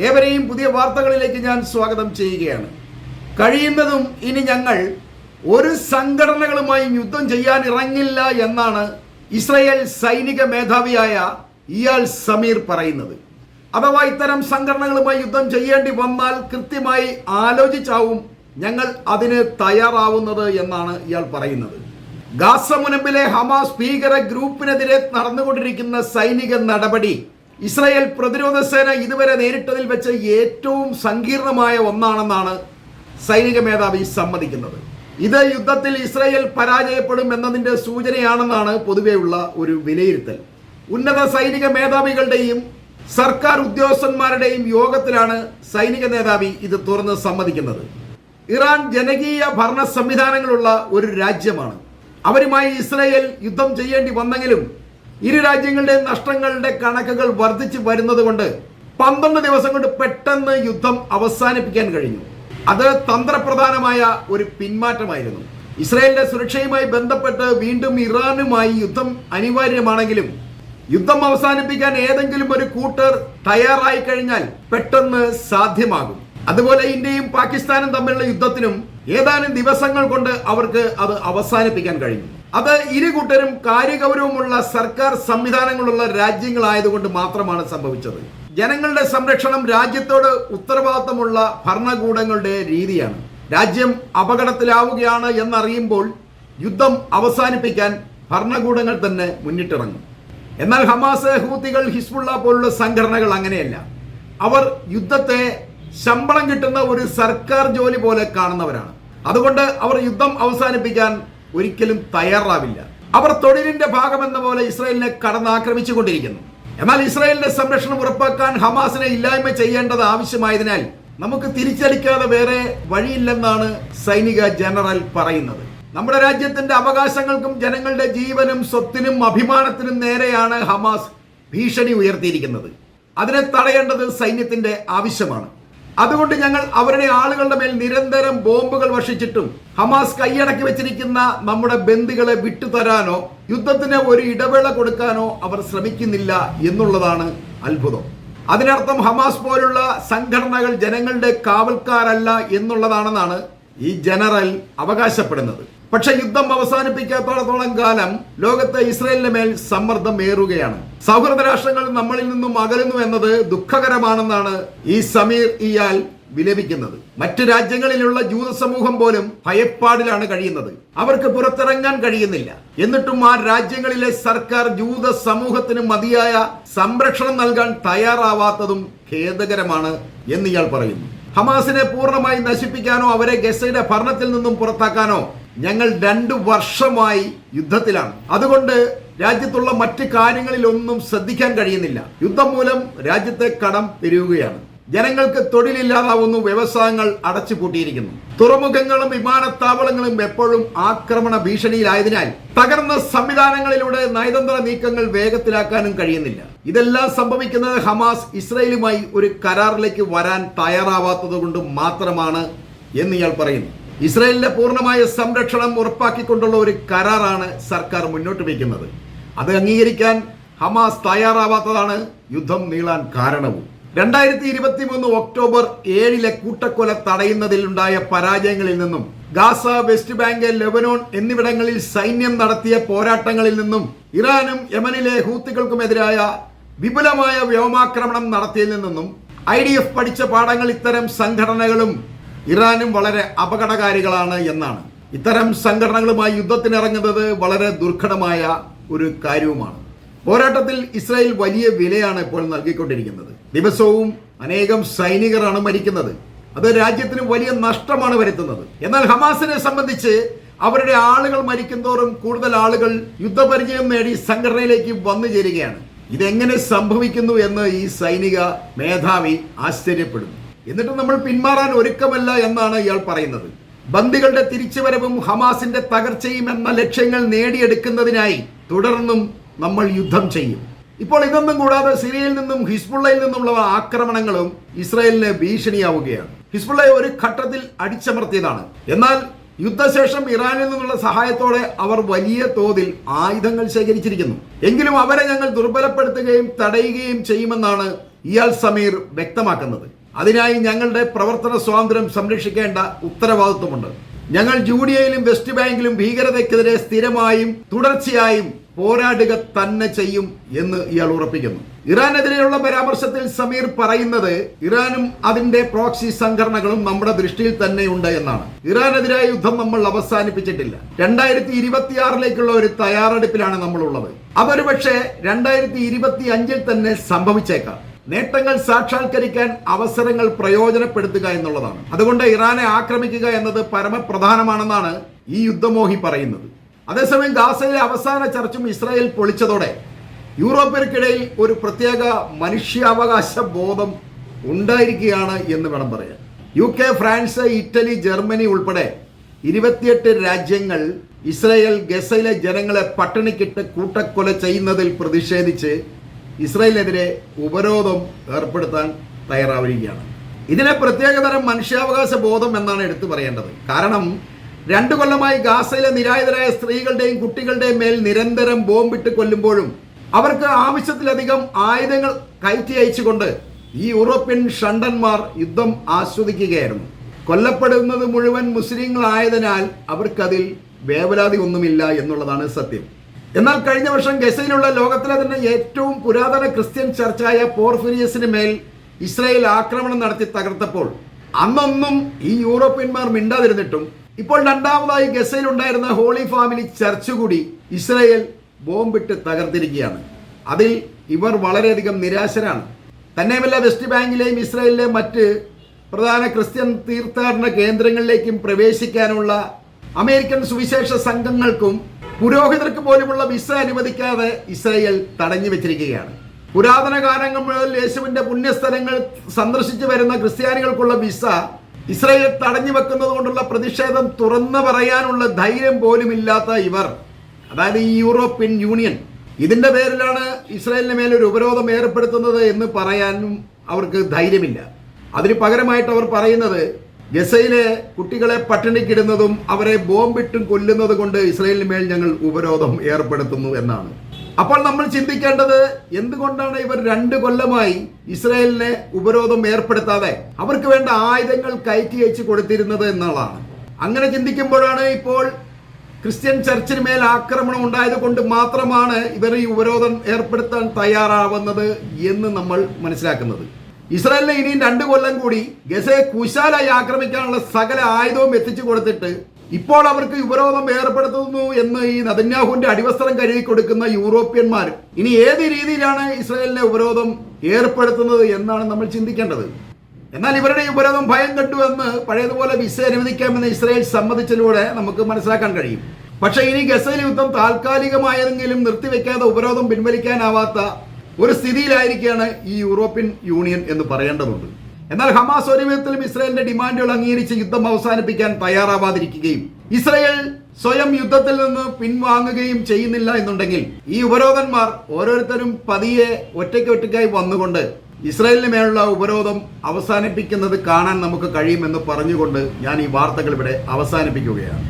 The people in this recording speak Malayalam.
ഏവരെയും പുതിയ വാർത്തകളിലേക്ക് ഞാൻ സ്വാഗതം ചെയ്യുകയാണ്. കഴിയുന്നതും ഇനി ഞങ്ങൾ ഒരു സംഘടനകളുമായി യുദ്ധം ചെയ്യാൻ ഇറങ്ങില്ല എന്നാണ് ഇസ്രയേൽ സൈനിക മേധാവിയായ ഇയാൾ സമീർ പറയുന്നത്. അഥവാ ഇത്തരം സംഘടനകളുമായി യുദ്ധം ചെയ്യേണ്ടി വന്നാൽ കൃത്യമായി ആലോചിച്ചാവും ഞങ്ങൾ അതിന് തയ്യാറാവുന്നത് എന്നാണ് ഇയാൾ പറയുന്നത്. ഗാസ മുനമ്പിലെ ഹമാസ് ഭീകര ഗ്രൂപ്പിനെതിരെ നടന്നുകൊണ്ടിരിക്കുന്ന സൈനിക നടപടി ഇസ്രായേൽ പ്രതിരോധ സേന ഇതുവരെ നേരിട്ടതിൽ വെച്ച് ഏറ്റവും സങ്കീർണമായ ഒന്നാണെന്നാണ് സൈനിക മേധാവി സമ്മതിക്കുന്നത്. ഇത് യുദ്ധത്തിൽ ഇസ്രായേൽ പരാജയപ്പെടും എന്നതിന്റെ സൂചനയാണെന്നാണ് പൊതുവെയുള്ള ഒരു വിലയിരുത്തൽ. ഉന്നത സൈനിക മേധാവികളുടെയും സർക്കാർ ഉദ്യോഗസ്ഥന്മാരുടെയും യോഗത്തിലാണ് സൈനിക നേതാവി ഇത് തുറന്ന് സമ്മതിക്കുന്നത്. ഇറാൻ ജനകീയ ഭരണ സംവിധാനങ്ങളുള്ള ഒരു രാജ്യമാണ്. അവരുമായി ഇസ്രായേൽ യുദ്ധം ചെയ്യേണ്ടി വന്നെങ്കിലും ഇരു രാജ്യങ്ങളുടെ നഷ്ടങ്ങളുടെ കണക്കുകൾ വർദ്ധിച്ചു വരുന്നത് കൊണ്ട് പന്ത്രണ്ട് ദിവസം കൊണ്ട് പെട്ടെന്ന് യുദ്ധം അവസാനിപ്പിക്കാൻ കഴിഞ്ഞു. അത് തന്ത്രപ്രധാനമായ ഒരു പിന്മാറ്റമായിരുന്നു. ഇസ്രായേലിന്റെ സുരക്ഷയുമായി ബന്ധപ്പെട്ട് വീണ്ടും ഇറാനുമായി യുദ്ധം അനിവാര്യമാണെങ്കിലും യുദ്ധം അവസാനിപ്പിക്കാൻ ഏതെങ്കിലും ഒരു കൂട്ടർ തയ്യാറായി കഴിഞ്ഞാൽ പെട്ടെന്ന് സാധ്യമാകും. അതുപോലെ ഇന്ത്യയും പാകിസ്ഥാനും തമ്മിലുള്ള യുദ്ധത്തിനും ഏതാനും ദിവസങ്ങൾ കൊണ്ട് അവർക്ക് അത് അവസാനിപ്പിക്കാൻ കഴിഞ്ഞു. അത് ഇരു കൂട്ടരും കാര്യഗൗരവമുള്ള സർക്കാർ സംവിധാനങ്ങളുള്ള രാജ്യങ്ങളായതുകൊണ്ട് മാത്രമാണ് സംഭവിച്ചത്. ജനങ്ങളുടെ സംരക്ഷണം രാജ്യത്തോട് ഉത്തരവാദിത്തമുള്ള ഭരണകൂടങ്ങളുടെ രീതിയാണ്. രാജ്യം അപകടത്തിലാവുകയാണ് എന്നറിയുമ്പോൾ യുദ്ധം അവസാനിപ്പിക്കാൻ ഭരണകൂടങ്ങൾ തന്നെ മുന്നിട്ടിറങ്ങും. എന്നാൽ ഹമാസ് ഹൂത്തികൾ ഹിസ്ബുള്ള പോലുള്ള സംഘടനകൾ അങ്ങനെയല്ല. അവർ യുദ്ധത്തെ ശമ്പളം കിട്ടുന്ന ഒരു സർക്കാർ ജോലി പോലെ കാണുന്നവരാണ്. അതുകൊണ്ട് അവർ യുദ്ധം അവസാനിപ്പിക്കാൻ ഒരിക്കലും തയ്യാറാവില്ല. അവർ തൊഴിലിന്റെ ഭാഗമെന്ന പോലെ ഇസ്രായേലിനെ കടന്നാക്രമിച്ചുകൊണ്ടിരിക്കുന്നു. എന്നാൽ ഇസ്രായേലിന്റെ സംരക്ഷണം ഉറപ്പാക്കാൻ ഹമാസിനെ ഇല്ലായ്മ ചെയ്യേണ്ടത് ആവശ്യമായതിനാൽ നമുക്ക് തിരിച്ചടിക്കാതെ വേറെ വഴിയില്ലെന്നാണ് സൈനിക ജനറൽ പറയുന്നത്. നമ്മുടെ രാജ്യത്തിന്റെ അവകാശങ്ങൾക്കും ജനങ്ങളുടെ ജീവനും സ്വത്തിനും അഭിമാനത്തിനും നേരെയാണ് ഹമാസ് ഭീഷണി ഉയർത്തിയിരിക്കുന്നത്. അതിനെ തടയേണ്ടത് സൈന്യത്തിന്റെ ആവശ്യമാണ്. അതുകൊണ്ട് ഞങ്ങൾ അവരുടെ ആളുകളുടെ മേൽ നിരന്തരം ബോംബുകൾ വർഷിച്ചിട്ടും ഹമാസ് കൈയടക്കി വെച്ചിരിക്കുന്ന നമ്മുടെ ബന്ദികളെ വിട്ടുതരാനോ യുദ്ധത്തിന് ഒരു ഇടവേള കൊടുക്കാനോ അവർ ശ്രമിക്കുന്നില്ല എന്നുള്ളതാണ് അത്ഭുതം. അതിനർത്ഥം ഹമാസ് പോലുള്ള സംഘടനകൾ ജനങ്ങളുടെ കാവൽക്കാരല്ല എന്നുള്ളതാണെന്നാണ് ഈ ജനറൽ അവകാശപ്പെടുന്നത്. പക്ഷെ യുദ്ധം അവസാനിപ്പിക്കാത്തോളത്തോളം കാലം ലോകത്ത് ഇസ്രയേലിന് മേൽ സമ്മർദ്ദം ഏറുകയാണ്. സൗഹൃദ രാഷ്ട്രങ്ങൾ നമ്മളിൽ നിന്നും അകലുന്നു എന്നത് ദുഃഖകരമാണെന്നാണ് ഈ സമീർ ഇയാൽ വിലപിക്കുന്നത്. മറ്റു രാജ്യങ്ങളിലുള്ള ജൂത സമൂഹം പോലും ഭയപ്പാടിലാണ് കഴിയുന്നത്. അവർക്ക് പുറത്തിറങ്ങാൻ കഴിയുന്നില്ല. എന്നിട്ടും ആ രാജ്യങ്ങളിലെ സർക്കാർ ജൂത സമൂഹത്തിന് മതിയായ സംരക്ഷണം നൽകാൻ തയ്യാറാവാത്തതും ഖേദകരമാണ് എന്ന് ഇയാൾ പറയുന്നു. ഹമാസിനെ പൂർണമായി നശിപ്പിക്കാനോ അവരെ ഗസയുടെ ഭരണത്തിൽ നിന്നും പുറത്താക്കാനോ ഞങ്ങൾ രണ്ടു വർഷമായി യുദ്ധത്തിലാണ്. അതുകൊണ്ട് രാജ്യത്തുള്ള മറ്റ് കാര്യങ്ങളിലൊന്നും ശ്രദ്ധിക്കാൻ കഴിയുന്നില്ല. യുദ്ധം മൂലം രാജ്യത്തെ കടം പെരുകുകയാണ്. ജനങ്ങൾക്ക് തൊഴിലില്ലാതാവുന്നു വ്യവസായങ്ങൾ അടച്ചുപൂട്ടിയിരിക്കുന്നു. തുറമുഖങ്ങളും വിമാനത്താവളങ്ങളും എപ്പോഴും ആക്രമണ ഭീഷണിയിലായതിനാൽ തകർന്ന സംവിധാനങ്ങളിലൂടെ നയതന്ത്ര നീക്കങ്ങൾ വേഗത്തിലാക്കാനും കഴിയുന്നില്ല. ഇതെല്ലാം സംഭവിക്കുന്നത് ഹമാസ് ഇസ്രയേലുമായി ഒരു കരാറിലേക്ക് വരാൻ തയ്യാറാവാത്തത് കൊണ്ട് മാത്രമാണ് എന്ന് ഇയാൾ പറയുന്നു. ഇസ്രയേലിന്റെ പൂർണമായ സംരക്ഷണം ഉറപ്പാക്കിക്കൊണ്ടുള്ള ഒരു കരാറാണ് സർക്കാർ മുന്നോട്ട് വയ്ക്കുന്നത്. അത് അംഗീകരിക്കാൻ ഹമാസ് തയ്യാറാവാത്തതാണ് യുദ്ധം നീളാൻ കാരണവും. രണ്ടായിരത്തി ഇരുപത്തി മൂന്ന് ഒക്ടോബർ ഏഴിലെ കൂട്ടക്കൊല തടയുന്നതിലുണ്ടായ പരാജയങ്ങളിൽ നിന്നും ഗാസ വെസ്റ്റ് ബാങ്ക് ലെബനോൺ എന്നിവിടങ്ങളിൽ സൈന്യം നടത്തിയ പോരാട്ടങ്ങളിൽ നിന്നും ഇറാനും യമനിലെ ഹൂത്തികൾക്കുമെതിരായ വിപുലമായ വ്യോമാക്രമണം നടത്തിയതിൽ നിന്നും ഐ ഡി എഫ് പഠിച്ച പാഠങ്ങൾ ഇത്തരം സംഘടനകളും ഇറാനും വളരെ അപകടകാരികളാണ് എന്നാണ്. ഇത്തരം സംഘടനകളുമായി യുദ്ധത്തിനിറങ്ങുന്നത് വളരെ ദുർഘടമായ ഒരു കാര്യവുമാണ്. പോരാട്ടത്തിൽ ഇസ്രായേൽ വലിയ വിലയാണ് ഇപ്പോൾ നൽകിക്കൊണ്ടിരിക്കുന്നത്. ദിവസവും അനേകം സൈനികരാണ് മരിക്കുന്നത്. അത് രാജ്യത്തിന് വലിയ നഷ്ടമാണ് വരുത്തുന്നത്. എന്നാൽ ഹമാസിനെ സംബന്ധിച്ച് അവരുടെ ആളുകൾ മരിക്കുന്തോറും കൂടുതൽ ആളുകൾ യുദ്ധപരിചയം നേടി സംഘടനയിലേക്ക് വന്നു ചേരുകയാണ്. ഇതെങ്ങനെ സംഭവിക്കുന്നു എന്ന് ഈ സൈനിക മേധാവി ആശ്ചര്യപ്പെടുന്നു. എന്നിട്ട് നമ്മൾ പിന്മാറാൻ ഒരുക്കമല്ല എന്നാണ് ഇയാൾ പറയുന്നത്. ബന്ദികളുടെ തിരിച്ചുവരവും ഹമാസിന്റെ തകർച്ചയും എന്ന ലക്ഷ്യങ്ങൾ നേടിയെടുക്കുന്നതിനായി തുടർന്നും നമ്മൾ യുദ്ധം ചെയ്യും. ഇപ്പോൾ ഇതൊന്നും കൂടാതെ സിറിയയിൽ നിന്നും ഹിസ്ബുള്ളയിൽ നിന്നുമുള്ള ആക്രമണങ്ങളും ഇസ്രായേലിന് ഭീഷണിയാവുകയാണ്. ഹിസ്ബുള്ളയെ ഒരു ഘട്ടത്തിൽ അടിച്ചമർത്തിയതാണ്. എന്നാൽ യുദ്ധശേഷം ഇറാനിൽ നിന്നുള്ള സഹായത്തോടെ അവർ വലിയ തോതിൽ ആയുധങ്ങൾ ശേഖരിച്ചിരിക്കുന്നു. എങ്കിലും അവരെ ഞങ്ങൾ ദുർബലപ്പെടുത്തുകയും തടയുകയും ചെയ്യുമെന്നാണ് ഇയാൾ സമീർ വ്യക്തമാക്കുന്നത്. അതിനായി ഞങ്ങളുടെ പ്രവർത്തന സ്വാതന്ത്ര്യം സംരക്ഷിക്കേണ്ട ഉത്തരവാദിത്വമുണ്ട്. ഞങ്ങൾ ജൂഡിയയിലും വെസ്റ്റ് ബാങ്കിലും ഭീകരതയ്ക്കെതിരെ സ്ഥിരമായും തുടർച്ചയായും പോരാടുക തന്നെ ചെയ്യും എന്ന് ഇയാൾ ഉറപ്പിക്കുന്നു. ഇറാനെതിരെയുള്ള പരാമർശത്തിൽ സമീർ പറയുന്നത് ഇറാനും അതിന്റെ പ്രോക്സി സംഘടനകളും നമ്മുടെ ദൃഷ്ടിയിൽ തന്നെ ഉണ്ട് എന്നാണ്. ഇറാനെതിരായ യുദ്ധം നമ്മൾ അവസാനിപ്പിച്ചിട്ടില്ല. രണ്ടായിരത്തി ഇരുപത്തിയാറിലേക്കുള്ള ഒരു തയ്യാറെടുപ്പിലാണ് നമ്മളുള്ളത്. അതൊരു പക്ഷേ രണ്ടായിരത്തി ഇരുപത്തി അഞ്ചിൽ തന്നെ സംഭവിച്ചേക്കാം. നേട്ടങ്ങൾ സാക്ഷാത്കരിക്കാൻ അവസരങ്ങൾ പ്രയോജനപ്പെടുത്തുക എന്നുള്ളതാണ്. അതുകൊണ്ട് ഇറാനെ ആക്രമിക്കുക എന്നത് പരമപ്രധാനമാണെന്നാണ് ഈ യുദ്ധമോഹി പറയുന്നത്. അതേസമയം ഗാസയിലെ അവസാന ചർച്ചും ഇസ്രായേൽ പൊളിച്ചതോടെ യൂറോപ്യർക്കിടയിൽ ഒരു പ്രത്യേക മനുഷ്യാവകാശ ബോധം ഉണ്ടായിരിക്കുകയാണ് എന്ന് വേണം പറയാൻ. U K France Italy Germany ഉൾപ്പെടെ ഇരുപത്തിയെട്ട് രാജ്യങ്ങൾ ഇസ്രായേൽ ഗസയിലെ ജനങ്ങളെ പട്ടിണിക്കിട്ട് കൂട്ടക്കൊല ചെയ്യുന്നതിൽ പ്രതിഷേധിച്ച് ഇസ്രായേലിനെതിരെ ഉപരോധം ഏർപ്പെടുത്താൻ തയ്യാറാവുകയാണ്. ഇതിനെ പ്രത്യേകതരം മനുഷ്യാവകാശ ബോധം എന്നാണ് എടുത്തു പറയേണ്ടത്. കാരണം രണ്ടു കൊല്ലമായി ഗാസയിലെ നിരായുധരായ സ്ത്രീകളുടെയും കുട്ടികളുടെയും മേൽ നിരന്തരം ബോംബിട്ട് കൊല്ലുമ്പോഴും അവർക്ക് ആവശ്യത്തിലധികം ആയുധങ്ങൾ കയറ്റി അയച്ചുകൊണ്ട് ഈ യൂറോപ്യൻ ഷണ്ടന്മാർ യുദ്ധം ആസ്വദിക്കുകയായിരുന്നു. കൊല്ലപ്പെടുന്നത് മുഴുവൻ മുസ്ലിങ്ങളായതിനാൽ അവർക്കതിൽ വേവലാതി ഒന്നുമില്ല എന്നുള്ളതാണ് സത്യം. എന്നാൽ കഴിഞ്ഞ വർഷം ഗസയിലുള്ള ലോകത്തിലെ തന്നെ ഏറ്റവും പുരാതന ക്രിസ്ത്യൻ ചർച്ചായ പോർഫിരിയസിന് മേൽ ഇസ്രായേൽ ആക്രമണം നടത്തി തകർത്തപ്പോൾ അന്നൊന്നും ഈ യൂറോപ്യന്മാർ മിണ്ടാതിരുന്നിട്ടും ഇപ്പോൾ രണ്ടാമതായി ഗസയിൽ ഉണ്ടായിരുന്ന ഹോളി ഫാമിലി ചർച്ച് കൂടി ഇസ്രയേൽ ബോംബിട്ട് തകർത്തിരിക്കുകയാണ്. അതിൽ ഇവർ വളരെയധികം നിരാശരാണ്. തന്നെയുമല്ല വെസ്റ്റ് ബാങ്കിലെയും ഇസ്രയേലിലെ മറ്റ് പ്രധാന ക്രിസ്ത്യൻ തീർത്ഥാടന കേന്ദ്രങ്ങളിലേക്കും പ്രവേശിക്കാനുള്ള അമേരിക്കൻ സുവിശേഷ സംഘങ്ങൾക്കും പുരോഹിതർക്ക് പോലുമുള്ള വിസ അനുവദിക്കാതെ ഇസ്രയേൽ തടഞ്ഞു വെച്ചിരിക്കുകയാണ്. പുരാതന കാലങ്ങൾ മുതൽ യേശുവിന്റെ പുണ്യസ്ഥലങ്ങൾ സന്ദർശിച്ചു വരുന്ന ക്രിസ്ത്യാനികൾക്കുള്ള വിസ ഇസ്രായേൽ തടഞ്ഞു വെക്കുന്നത് കൊണ്ടുള്ള പ്രതിഷേധം തുറന്നു പറയാനുള്ള ധൈര്യം പോലും ഇല്ലാത്ത ഇവർ. അതായത് ഈ യൂറോപ്യൻ യൂണിയൻ. ഇതിന്റെ പേരിലാണ് ഇസ്രായേലിന് ഒരു ഉപരോധം ഏർപ്പെടുത്തുന്നത് എന്ന് പറയാനും അവർക്ക് ധൈര്യമില്ല. അതിന് പകരമായിട്ട് അവർ പറയുന്നത് ഗസയിലെ കുട്ടികളെ പട്ടിണിക്കിടുന്നതും അവരെ ബോംബിട്ടും കൊല്ലുന്നത് കൊണ്ട് ഇസ്രായേലിന് മേൽ ഞങ്ങൾ ഉപരോധം ഏർപ്പെടുത്തുന്നു എന്നാണ്. അപ്പോൾ നമ്മൾ ചിന്തിക്കേണ്ടത് എന്തുകൊണ്ടാണ് ഇവർ രണ്ട് കൊല്ലമായി ഇസ്രായേലിനെ ഉപരോധം ഏർപ്പെടുത്താതെ അവർക്ക് വേണ്ട ആയുധങ്ങൾ കയറ്റി അയച്ചു കൊടുത്തിരുന്നത് എന്നുള്ളതാണ്. അങ്ങനെ ചിന്തിക്കുമ്പോഴാണ് ഇപ്പോൾ ക്രിസ്ത്യൻ ചർച്ചിന് മേൽ ആക്രമണം ഉണ്ടായത് കൊണ്ട് മാത്രമാണ് ഇവർ ഈ ഉപരോധം ഏർപ്പെടുത്താൻ തയ്യാറാവുന്നത് എന്ന് നമ്മൾ മനസ്സിലാക്കുന്നത്. ഇസ്രായേലിനെ ഇനിയും രണ്ട് കൊല്ലം കൂടി ഗസയെ കുശാലായി ആക്രമിക്കാനുള്ള സകല ആയുധവും എത്തിച്ചു കൊടുത്തിട്ട് ഇപ്പോൾ അവർക്ക് ഉപരോധം ഏർപ്പെടുത്തുന്നു എന്ന് ഈ നദന്യാഹുവിന്റെ അടിവസ്ത്രം കരുതി കൊടുക്കുന്ന യൂറോപ്യന്മാർ. ഇനി ഏത് രീതിയിലാണ് ഇസ്രായേലിനെ ഉപരോധം ഏർപ്പെടുത്തുന്നത് എന്നാണ് നമ്മൾ ചിന്തിക്കേണ്ടത്. എന്നാൽ ഇവരുടെ ഉപരോധം ഭയം കണ്ടു എന്ന് പഴയതുപോലെ വിസ അനുവദിക്കാമെന്ന് ഇസ്രായേൽ സമ്മതിച്ചതിലൂടെ നമുക്ക് മനസ്സിലാക്കാൻ കഴിയും. പക്ഷേ ഇനി ഗസയിൽ യുദ്ധം താൽക്കാലികമായതെങ്കിലും നിർത്തിവെക്കാതെ ഉപരോധം പിൻവലിക്കാനാവാത്ത ഒരു സ്ഥിതിയിലായിരിക്കുകയാണ് ഈ യൂറോപ്യൻ യൂണിയൻ എന്ന് പറയേണ്ടതുണ്ട്. എന്നാൽ ഹമാസ് ഒരു വിധത്തിലും ഇസ്രായേലിന്റെ ഡിമാൻഡുകൾ അംഗീകരിച്ച് യുദ്ധം അവസാനിപ്പിക്കാൻ തയ്യാറാവാതിരിക്കുകയും ഇസ്രായേൽ സ്വയം യുദ്ധത്തിൽ നിന്ന് പിൻവാങ്ങുകയും ചെയ്യുന്നില്ല എന്നുണ്ടെങ്കിൽ ഈ ഉപരോധന്മാർ ഓരോരുത്തരും പതിയെ ഒറ്റയ്ക്ക് ഒറ്റയ്ക്കായി വന്നുകൊണ്ട് ഇസ്രായേലിന് മേലുള്ള ഉപരോധം അവസാനിപ്പിക്കുന്നത് കാണാൻ നമുക്ക് കഴിയുമെന്ന് പറഞ്ഞുകൊണ്ട് ഞാൻ ഈ വാർത്തകൾ ഇവിടെ അവസാനിപ്പിക്കുകയാണ്.